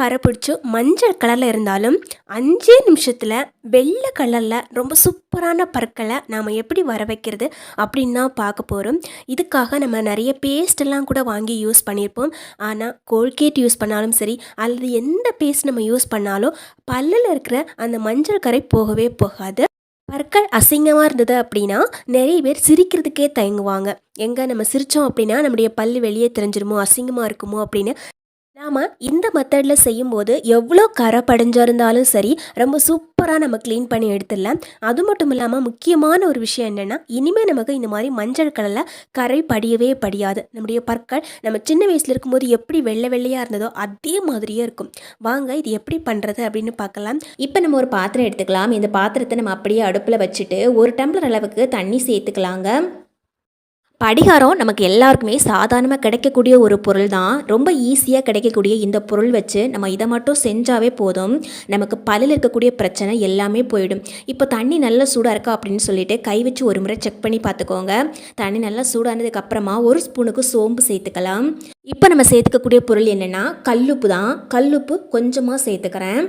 கரை பிடிச்சி மஞ்சள் கலரில் இருந்தாலும் அஞ்சே நிமிஷத்தில் வெள்ளை கலரில் ரொம்ப சூப்பரான பற்களை நாம் எப்படி வர வைக்கிறது அப்படின்னு தான் பார்க்க போகிறோம் இதுக்காக நம்ம நிறைய பேஸ்ட் எல்லாம் கூட வாங்கி யூஸ் பண்ணியிருப்போம். ஆனால் கோல்கேட் யூஸ் பண்ணாலும் சரி அல்லது எந்த பேஸ்ட் நம்ம யூஸ் பண்ணாலும் பல்லில் இருக்கிற அந்த மஞ்சள் கரை போகவே போகாது. பற்கள் அசிங்கமாக இருந்தது அப்படின்னா நிறைய பேர் சிரிக்கிறதுக்கே தயங்குவாங்க. எங்கே நம்ம சிரித்தோம் அப்படின்னா நம்முடைய பல் வெளியே தெரிஞ்சிருமோ அசிங்கமாக இருக்குமோ அப்படின்னு நாம் இந்த மெத்தடில் செய்யும்போது எவ்வளோ கரை படைஞ்சிருந்தாலும் சரி ரொம்ப சூப்பராக நம்ம க்ளீன் பண்ணி எடுத்துடலாம். அது மட்டும் இல்லாமல் முக்கியமான ஒரு விஷயம் என்னென்னா இனிமேல் நமக்கு இந்த மாதிரி மஞ்சள் கலரில் கரை படியவே படியாது. நம்முடைய பற்கள் நம்ம சின்ன வயசில் இருக்கும்போது எப்படி வெள்ளை வெள்ளையாக இருந்ததோ அதே மாதிரியே இருக்கும். வாங்க இது எப்படி பண்ணுறது அப்படின்னு பார்க்கலாம். இப்போ நம்ம ஒரு பாத்திரம் எடுத்துக்கலாம். இந்த பாத்திரத்தை நம்ம அப்படியே அடுப்பில் வச்சுட்டு ஒரு டம்ளர் அளவுக்கு தண்ணி சேர்த்துக்கலாங்க. படிகாரம் நமக்கு எல்லாருக்குமே சாதாரணமாக கிடைக்கக்கூடிய ஒரு பொருள் தான் ரொம்ப ஈஸியாக கிடைக்கக்கூடிய இந்த பொருள் வச்சு நம்ம இதை மட்டும் செஞ்சாவே போதும். நமக்கு பல்லில் இருக்கக்கூடிய பிரச்சனை எல்லாமே போயிடும். இப்போ தண்ணி நல்லா சூடாக இருக்கா அப்படின்னு சொல்லிட்டு கை வச்சு ஒரு முறை செக் பண்ணி பார்த்துக்கோங்க. தண்ணி நல்லா சூடானதுக்கு அப்புறமா ஒரு ஸ்பூனுக்கு சோம்பு சேர்த்துக்கலாம். இப்போ நம்ம சேர்த்துக்கக்கூடிய பொருள் என்னென்னா கல்லுப்பு தான். கல்லுப்பு கொஞ்சமாக சேர்த்துக்கிறேன்.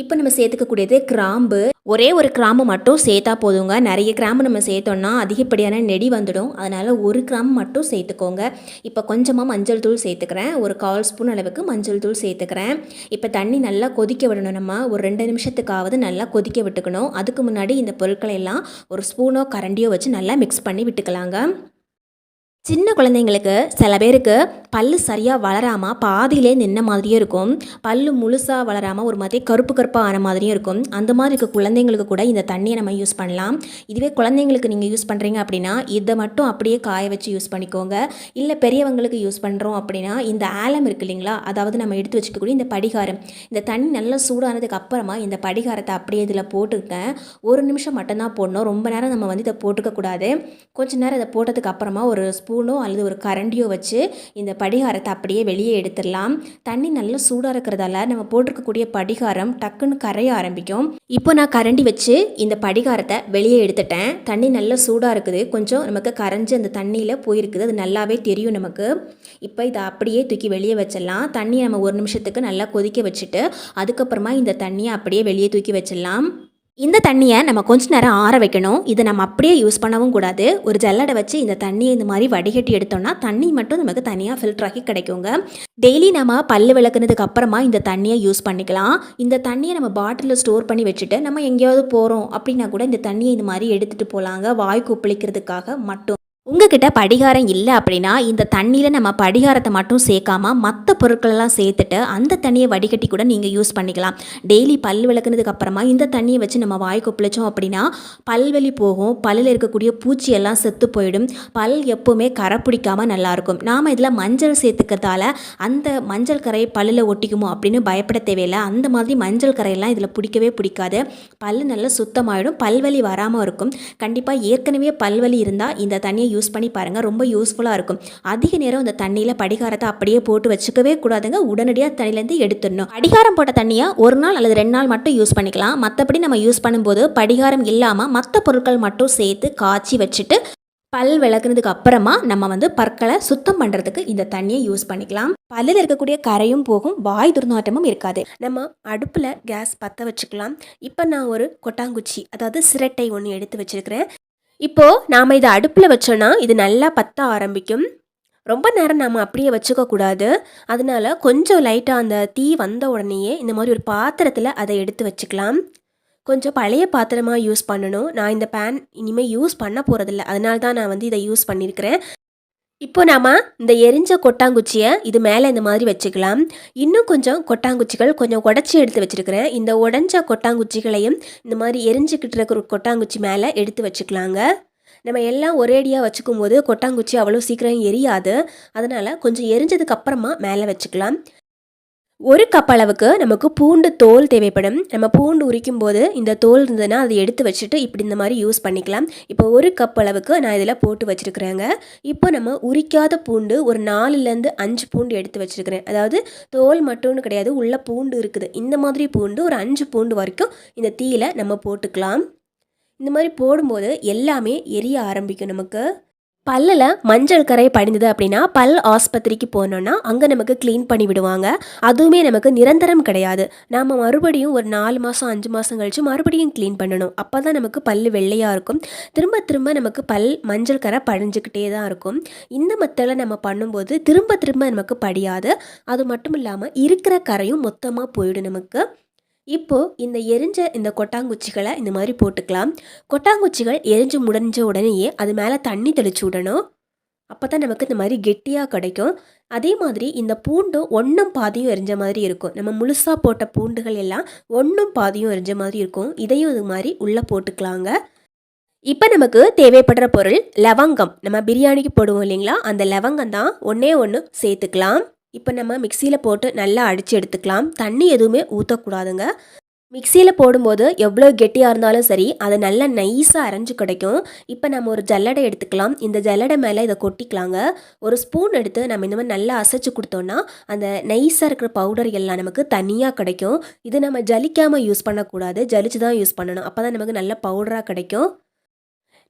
இப்போ நம்ம சேர்த்துக்கக்கூடியது கிராம்பு. ஒரே ஒரு கிராம்பு மட்டும் சேர்த்தா போதுங்க. நிறைய கிராம்பு நம்ம சேர்த்தோம்னா அதிகப்படியான நெடி வந்துடும். அதனால் ஒரு கிராம்பு மட்டும் சேர்த்துக்கோங்க. இப்போ கொஞ்சமாக மஞ்சள் தூள் சேர்த்துக்கிறேன். ஒரு கால் ஸ்பூன் அளவுக்கு மஞ்சள் தூள் சேர்த்துக்கிறேன். இப்போ தண்ணி நல்லா கொதிக்க விடணும். நம்ம ஒரு ரெண்டு நிமிஷத்துக்காவது நல்லா கொதிக்க விட்டுக்கணும். அதுக்கு முன்னாடி இந்த பொருட்களை எல்லாம் ஒரு ஸ்பூனோ கரண்டியோ வச்சு நல்லா மிக்ஸ் பண்ணி விட்டுக்கலாங்க. சின்ன குழந்தைங்களுக்கு சில பேருக்கு பல்லு சரியாக வளராமல் பாதியிலே நின்ன மாதிரியே இருக்கும். பல்லு முழுசாக வளராமல் ஒரு மாதிரி கருப்பு கருப்பாக ஆன மாதிரியும் இருக்கும். அந்த மாதிரி இருக்க குழந்தைங்களுக்கு கூட இந்த தண்ணியை நம்ம யூஸ் பண்ணலாம். இதுவே குழந்தைங்களுக்கு நீங்கள் யூஸ் பண்ணுறீங்க அப்படின்னா இதை மட்டும் அப்படியே காய வச்சு யூஸ் பண்ணிக்கோங்க. இல்லை பெரியவங்களுக்கு யூஸ் பண்ணுறோம் அப்படின்னா இந்த ஆலம் இருக்கு இல்லைங்களா? அதாவது நம்ம எடுத்து வச்சுக்கக்கூடிய இந்த படிகாரம். இந்த தண்ணி நல்லா சூடானதுக்கு அப்புறமா இந்த படிகாரத்தை அப்படியே இதில் போட்டுருக்கேன் ஒரு நிமிஷம் மட்டும்தான் போடணும். ரொம்ப நேரம் நம்ம வந்து இதை போட்டுக்கக்கூடாது கொஞ்ச நேரம் இதை போட்டதுக்கு அப்புறமா ஒரு ஸ்பூனோ அல்லது ஒரு கரண்டியோ வச்சு இந்த படிகாரத்தை அப்படியே வெளியே எடுத்துடலாம். தண்ணி நல்லா சூடாக இருக்கிறதால நம்ம போட்டிருக்கக்கூடிய படிகாரம் டக்குன்னு கரைய ஆரம்பிக்கும். இப்போ நான் கரண்டி வச்சு இந்த படிகாரத்தை வெளியே எடுத்துட்டேன். தண்ணி நல்லா சூடாக இருக்குது. கொஞ்சம் நமக்கு கரைஞ்சி அந்த தண்ணியில் போயிருக்குது. அது நல்லாவே தெரியும் நமக்கு. இப்போ இதை அப்படியே தூக்கி வெளியே வச்சிடலாம். தண்ணியை நம்ம ஒரு நிமிஷத்துக்கு நல்லா கொதிக்க வச்சுட்டு அதுக்கப்புறமா இந்த தண்ணியை அப்படியே வெளியே தூக்கி வச்சிடலாம். இந்த தண்ணியை நம்ம கொஞ்ச நேரம் ஆற வைக்கணும். இதை நம்ம அப்படியே யூஸ் பண்ணவும் கூடாது. ஒரு ஜல்லடை வச்சு இந்த தண்ணியை இந்த மாதிரி வடிகட்டி எடுத்தோம்னா தண்ணி மட்டும் நமக்கு தனியாக ஃபில்டர் ஆகி கிடைக்குங்க. டெய்லி நம்ம பல்லு விளக்குனதுக்கு அப்புறமா இந்த தண்ணியை யூஸ் பண்ணிக்கலாம். இந்த தண்ணியை நம்ம பாட்டிலில் ஸ்டோர் பண்ணி வச்சுட்டு நம்ம எங்கேயாவது போகிறோம் அப்படின்னா கூட இந்த தண்ணியை இந்த மாதிரி எடுத்துகிட்டு போகலாங்க வாய் கொப்பளிக்கிறதுக்காக மட்டும். உங்ககிட்ட படிகாரம் இல்லை அப்படின்னா இந்த தண்ணியில் நம்ம படிகாரத்தை மட்டும் சேர்க்காம மற்ற பொருட்களெல்லாம் சேர்த்துட்டு அந்த தண்ணியை வடிகட்டி கூட நீங்கள் யூஸ் பண்ணிக்கலாம். டெய்லி பல் விளக்குனதுக்கு அப்புறமா இந்த தண்ணியை வச்சு நம்ம வாய் கொப்பளிச்சோம் அப்படின்னா பல்வலி போகும். பல்லில் இருக்கக்கூடிய பூச்சி எல்லாம் செத்து போயிடும். பல் எப்போவுமே கரை பிடிக்காமல் நல்லாயிருக்கும் நாம் இதில் மஞ்சள் சேர்த்துக்கிறதால அந்த மஞ்சள் கரை பல்லில் ஒட்டிக்குமோ அப்படின்னு பயப்பட தேவையில்லை. அந்த மாதிரி மஞ்சள் கரையெல்லாம் இதில் பிடிக்கவே பிடிக்காது. பல் நல்லா சுத்தமாயிடும். பல்வலி வராமல் இருக்கும். கண்டிப்பாக ஏற்கனவே பல்வலி இருந்தால் இந்த தண்ணியை யூஸ் பண்ணி பாருங்கள் ரொம்ப யூஸ்ஃபுல்லாக இருக்கும். அதிக நேரம் இந்த தண்ணியில் படிகாரத்தை அப்படியே போட்டு வச்சுக்கவே கூடாதுங்க. உடனடியாக தண்ணியிலேருந்து எடுத்துடணும். படிகாரம் போட்ட தண்ணியை ஒரு நாள் அல்லது ரெண்டு நாள் மட்டும் யூஸ் பண்ணிக்கலாம். மற்றபடி நம்ம யூஸ் பண்ணும்போது படிகாரம் இல்லாமல் மற்ற பொருட்கள் மட்டும் சேர்த்து காய்ச்சி வச்சுட்டு பல் விளக்குனதுக்கு அப்புறமா நம்ம வந்து பற்களை சுத்தம் பண்ணுறதுக்கு இந்த தண்ணியை யூஸ் பண்ணிக்கலாம். பல்லில் இருக்கக்கூடிய கரையும் போகும். வாய் துர்நாற்றமும் இருக்காது. நம்ம அடுப்பில் கேஸ் பற்ற வச்சுக்கலாம். இப்போ நான் ஒரு கொட்டாங்குச்சி அதாவது சிரட்டை ஒன்று எடுத்து வச்சுருக்கிறேன். இப்போது நாம் இதை அடுப்பில் வச்சோன்னா இது நல்லா பற்ற ஆரம்பிக்கும். ரொம்ப நேரம் நாம் அப்படியே வச்சுக்கக்கூடாது அதனால் அதனால கொஞ்சம் லைட்டாக அந்த தீ வந்த உடனேயே இந்த மாதிரி ஒரு பாத்திரத்தில் அதை எடுத்து வச்சுக்கலாம். கொஞ்சம் பழைய பாத்திரமாக யூஸ் பண்ணணும். நான் இந்த பேன் இனிமேல் யூஸ் பண்ண போகிறதில்ல அதனால தான் நான் வந்து இதை யூஸ் பண்ணியிருக்கிறேன் இப்போ நாம் இந்த எரிஞ்ச கொட்டாங்குச்சியை இது மேலே இந்த மாதிரி வச்சுக்கலாம். இன்னும் கொஞ்சம் கொட்டாங்குச்சிகள் கொஞ்சம் உடச்சி எடுத்து வச்சுருக்கிறேன். இந்த உடஞ்ச கொட்டாங்குச்சிகளையும் இந்த மாதிரி எரிஞ்சுக்கிட்டு இருக்கிற கொட்டாங்குச்சி மேலே எடுத்து வச்சுக்கலாங்க. நம்ம எல்லாம் ஒரேடியாக வச்சுக்கும் போது கொட்டாங்குச்சி அவ்வளோ சீக்கிரம் எரியாது. அதனால் கொஞ்சம் எரிஞ்சதுக்கு அப்புறமா மேலே வச்சுக்கலாம். ஒரு கப் அளவுக்கு நமக்கு பூண்டு தோல் தேவைப்படும். நம்ம பூண்டு உரிக்கும் போது இந்த தோல் இருந்ததுன்னா அதை எடுத்து வச்சுட்டு இப்படி இந்த மாதிரி யூஸ் பண்ணிக்கலாம். இப்போ ஒரு கப் அளவுக்கு நான் இதில் போட்டு வச்சுருக்குறேங்க. இப்போ நம்ம உரிக்காத பூண்டு ஒரு நாலுலேருந்து அஞ்சு பூண்டு எடுத்து வச்சுருக்கிறேன். அதாவது தோல் மட்டும்னு கிடையாது உள்ள பூண்டு இருக்குது. இந்த மாதிரி பூண்டு ஒரு அஞ்சு பூண்டு வரைக்கும் இந்த தீயில நம்ம போட்டுக்கலாம். இந்த மாதிரி போடும்போது எல்லாமே எரிய ஆரம்பிக்கும் நமக்கு. பல்லில் மஞ்சள் கரை படிந்தது அப்படின்னா பல் ஆஸ்பத்திரிக்கு போனோன்னா அங்கே நமக்கு க்ளீன் பண்ணி விடுவாங்க. அதுவுமே நமக்கு நிரந்தரம் கிடையாது. நாம் மறுபடியும் ஒரு நாலு மாதம் அஞ்சு மாதம் கழித்து மறுபடியும் க்ளீன் பண்ணணும். அப்போ தான் நமக்கு பல் வெள்ளையாக இருக்கும். திரும்ப திரும்ப நமக்கு பல் மஞ்சள் கரை படிஞ்சுக்கிட்டே தான் இருக்கும். இந்த மெத்தடில் நம்ம பண்ணும்போது திரும்ப திரும்ப நமக்கு படியாது. அது மட்டும் இல்லாமல் இருக்கிற கரையும் மொத்தமாக போயிடும் நமக்கு. இப்போது இந்த எரிஞ்ச இந்த கொட்டாங்குச்சிகளை இந்த மாதிரி போட்டுக்கலாம். கொட்டாங்குச்சிகள் எரிஞ்சு முடிஞ்ச உடனேயே அது மேலே தண்ணி தெளிச்சு விடணும். அப்போ தான் நமக்கு இந்த மாதிரி கெட்டியாக கிடைக்கும். அதே மாதிரி இந்த பூண்டும் ஒன்றும் பாதியும் எரிஞ்ச மாதிரி இருக்கும். நம்ம முழுசாக போட்ட பூண்டுகள் எல்லாம் ஒன்றும் பாதியும் எரிஞ்ச மாதிரி இருக்கும். இதையும் இது மாதிரி உள்ளே போட்டுக்கலாங்க. இப்போ நமக்கு தேவைப்படுற பொருள் லவங்கம். நம்ம பிரியாணிக்கு போடுவோம் இல்லைங்களா? அந்த லவங்கம் தான் ஒன்றே ஒன்று சேர்த்துக்கலாம். இப்போ நம்ம மிக்சியில் போட்டு நல்லா அடித்து எடுத்துக்கலாம். தண்ணி எதுவுமே ஊற்றக்கூடாதுங்க மிக்சியில் போடும்போது எவ்வளோ கெட்டியாக இருந்தாலும் சரி அதை நல்லா நைஸாக அரைஞ்சு கிடைக்கும். இப்போ நம்ம ஒரு ஜல்லடை எடுத்துக்கலாம். இந்த ஜல்லடை மேலே இதை கொட்டிக்கலாங்க. ஒரு ஸ்பூன் எடுத்து நம்ம இந்த மாதிரி நல்லா அசைச்சு கொடுத்தோன்னா அந்த நைஸாக இருக்கிற பவுடர் எல்லாம் நமக்கு தனியாக கிடைக்கும். இது நம்ம ஜலிக்காமல் யூஸ் பண்ணக்கூடாது. ஜலிச்சு தான் யூஸ் பண்ணணும். அப்போ தான் நமக்கு நல்ல பவுடராக கிடைக்கும்.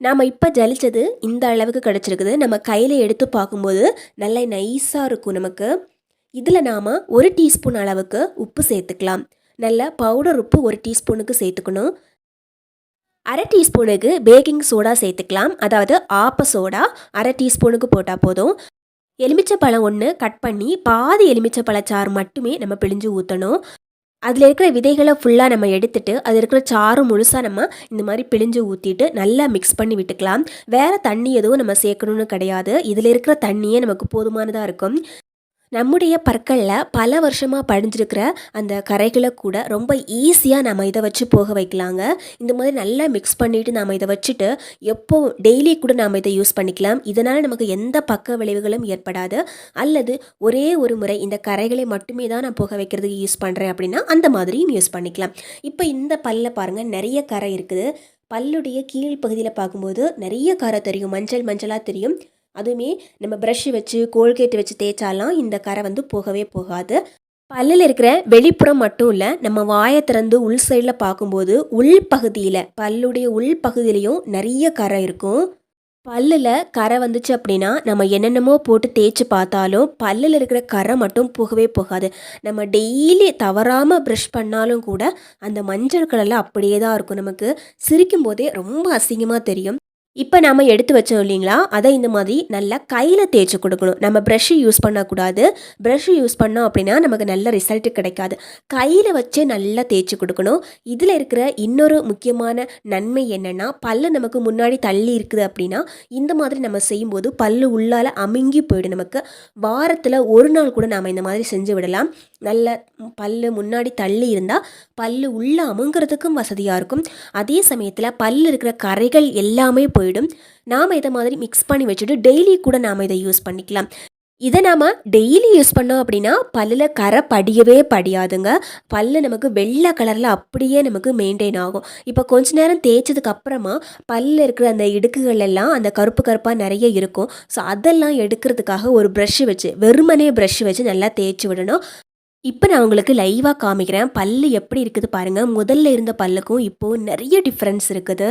நாம் இப்போ ஜலித்தது இந்த அளவுக்கு கிடச்சிருக்குது. நம்ம கையில் எடுத்து பார்க்கும்போது நல்லா நைஸாக இருக்கும் நமக்கு. இதில் நாம் ஒரு டீஸ்பூன் அளவுக்கு உப்பு சேர்த்துக்கலாம். நல்ல பவுடர் உப்பு ஒரு டீஸ்பூனுக்கு சேர்த்துக்கணும். அரை டீஸ்பூனுக்கு பேக்கிங் சோடா சேர்த்துக்கலாம். அதாவது ஆப்ப சோடா அரை டீஸ்பூனுக்கு போட்டால் போதும். எலுமிச்சை பழம் ஒன்று கட் பண்ணி பாதி எலுமிச்சை பழச்சாறு மட்டுமே நம்ம பிழிஞ்சு ஊற்றணும் அதில் இருக்கிற விதைகளை ஃபுல்லாக நம்ம எடுத்துட்டு அதில் இருக்கிற சாறு முழுசாக நம்ம இந்த மாதிரி பிழிஞ்சு ஊற்றிட்டு நல்லா மிக்ஸ் பண்ணி விட்டுக்கலாம். வேறு தண்ணி எதுவும் நம்ம சேர்க்கணும்னு கிடையாது. இதில் இருக்கிற தண்ணியே நமக்கு போதுமானதாக இருக்கும். நம்முடைய பற்களில் பல வருஷமாக படிஞ்சிருக்கிற அந்த கரைகளை கூட ரொம்ப ஈஸியாக நம்ம இதை வச்சு போக வைக்கலாங்க. இந்த மாதிரி நல்லா மிக்ஸ் பண்ணிவிட்டு நாம் இதை வச்சுட்டு எப்போ டெய்லி கூட நாம் இதை யூஸ் பண்ணிக்கலாம். இதனால் நமக்கு எந்த பக்க விளைவுகளும் ஏற்படாது. அல்லது ஒரே ஒரு முறை இந்த கரைகளை மட்டுமே தான் நான் போக வைக்கிறதுக்கு யூஸ் பண்ணுறேன் அப்படின்னா அந்த மாதிரியும் யூஸ் பண்ணிக்கலாம். இப்போ இந்த பல்ல பாருங்கள் நிறைய கரை இருக்குது. பல்லுடைய கீழ் பகுதியில் பார்க்கும்போது நிறைய கரை தெரியும். மஞ்சள் மஞ்சளாக தெரியும். அதுவுமே நம்ம ப்ரஷ் வச்சு கோல்கேட் வச்சு தேய்ச்சாலாம் இந்த கரை வந்து போகவே போகாது. பல்லில் இருக்கிற வெளிப்புறம் மட்டும் இல்லை நம்ம வாயை திறந்து உள் சைடில் பார்க்கும்போது உள் பகுதியில் பல்லுடைய உள் பகுதியிலையும் நிறைய கரை இருக்கும். பல்லில் கரை வந்துச்சு அப்படின்னா நம்ம என்னென்னமோ போட்டு தேய்ச்சி பார்த்தாலும் பல்லில் இருக்கிற கரை மட்டும் போகவே போகாது. நம்ம டெய்லி தவறாமல் ப்ரஷ் பண்ணாலும் கூட அந்த மஞ்சள் கலரில் அப்படியே தான் இருக்கும். நமக்கு சிரிக்கும் போதே ரொம்ப அசிங்கமாக தெரியும். இப்போ நாம் எடுத்து வச்சோம் இல்லைங்களா? அதை இந்த மாதிரி நல்லா கையில் தேய்ச்சி கொடுக்கணும். நம்ம ப்ரஷ்ஷு யூஸ் பண்ணக்கூடாது ப்ரஷ்ஷு யூஸ் பண்ணோம் அப்படின்னா நமக்கு நல்ல ரிசல்ட் கிடைக்காது. கையில் வச்சே நல்லா தேய்ச்சி கொடுக்கணும். இதில் இருக்கிற இன்னொரு முக்கியமான நன்மை என்னென்னா பல்லு நமக்கு முன்னாடி தள்ளி இருக்குது அப்படின்னா இந்த மாதிரி நம்ம செய்யும்போது பல்லு உள்ளால் அமுங்கி போயிடும் நமக்கு. வாரத்தில் ஒரு நாள் கூட நாம் இந்த மாதிரி செஞ்சு விடலாம். நல்ல பல்லு முன்னாடி தள்ளி இருந்தால் பல்லு உள்ளே அமுங்கிறதுக்கும் வசதியாக இருக்கும். அதே சமயத்தில் பல்லு இருக்கிற கரைகள் எல்லாமே போயிடும். நாம் இதை மாதிரி மிக்ஸ் பண்ணி வச்சுட்டு டெய்லி கூட நாம் இதை யூஸ் பண்ணிக்கலாம். இதை நாம் டெய்லி யூஸ் பண்ணோம் அப்படின்னா பல்லில் கரை படியவே படியாதுங்க. பல்லு நமக்கு வெள்ளை கலரில் அப்படியே நமக்கு மெயின்டைன் ஆகும். இப்போ கொஞ்ச நேரம் தேய்ச்சதுக்கு அப்புறமா பல்லில் இருக்கிற அந்த இடுக்குகள் எல்லாம் அந்த கருப்பு கருப்பாக நிறைய இருக்கும். ஸோ அதெல்லாம் எடுக்கிறதுக்காக ஒரு ப்ரஷ்ஷு வச்சு வெறுமனே ப்ரஷ் வச்சு நல்லா தேய்ச்சி விடணும். இப்போ நான் உங்களுக்கு லைவாக காமிக்கிறேன். பல்லு எப்படி இருக்குது பாருங்கள் முதல்ல இருந்த பல்லுக்கும் இப்போது நிறைய டிஃப்ரென்ஸ் இருக்குது.